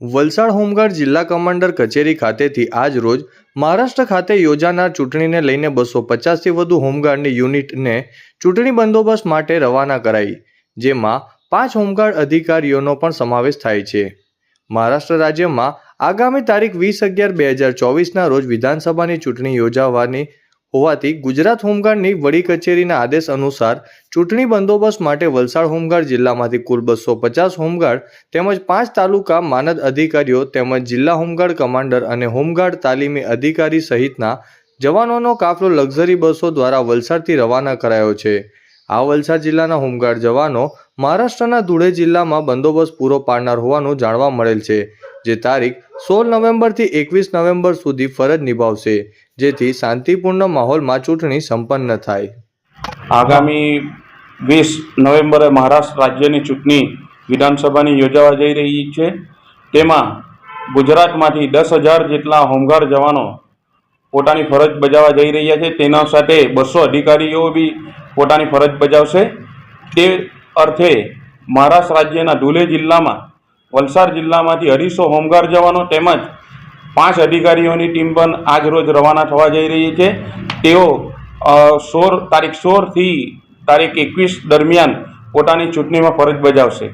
Valsad home guard જિલ્લા commander કચેરી ખાતેથી આજ રોજ મહારાષ્ટ્ર ખાતે યોજાનાર ચૂંટણીને લઈને બસો પચાસથી વધુ હોમગાર્ડની યુનિટને ચૂંટણી બંદોબસ્ત માટે રવાના કરાઈ, જેમાં પાંચ હોમગાર્ડ અધિકારીઓનો પણ સમાવેશ થાય છે. મહારાષ્ટ્ર રાજ્યમાં આગામી તારીખ વીસ અગિયાર બે હજાર ચોવીસના રોજ વિધાનસભાની ચૂંટણી યોજાવાની હોવાથી ગુજરાત હોમગાર્ડની વડી કચેરીના આદેશ અનુસાર ચૂંટણી બંદોબસ્ત માટે વલસાડ હોમગાર્ડ જિલ્લામાંથી કુલ બસો પચાસ હોમગાર્ડ તેમજ પાંચ તાલુકા માનદ અધિકારીઓ તેમજ જિલ્લા હોમગાર્ડ કમાન્ડર અને હોમગાર્ડ તાલીમી અધિકારી સહિતના જવાનોનો કાફલો લક્ઝરી બસો દ્વારા વલસાડથી રવાના કરાયો છે. આ વલસાડ જિલ્લાના હોમગાર્ડ જવાનો મહારાષ્ટ્રના ધુળે જિલ્લામાં બંદોબસ્ત પૂરો પાડનાર હોવાનું જાણવા મળેલ છે. જે તારીખ સોળ નવેમ્બરથી એકવીસ નવેમ્બર સુધી ફરજ નિભાવશે, જેથી શાંતિપૂર્ણ માહોલમાં ચૂંટણી સંપન્ન થાય. આગામી વીસ નવેમ્બરે મહારાષ્ટ્ર રાજ્યની ચૂંટણી વિધાનસભાની યોજાવા જઈ રહી છે. તેમાં ગુજરાતમાંથી દસ હજાર જેટલા હોમગાર્ડ જવાનો પોતાની ફરજ બજાવવા જઈ રહ્યા છે. તેના સાથે બસો અધિકારીઓ બી પોતાની ફરજ બજાવશે. તે અર્થે મહારાષ્ટ્ર રાજ્યના ધુલે જિલ્લામાં વલસાડ જિલ્લામાંથી અઢીસો હોમગાર્ડ જવાનો તેમજ પાંચ અધિકારીઓની ટીમ પણ આજ રોજ રવાના થવા જઈ રહી છે. તેઓ સોળ તારીખ સોળથી તારીખ એકવીસ દરમિયાન પોતાની ચૂંટણીમાં ફરજ બજાવશે.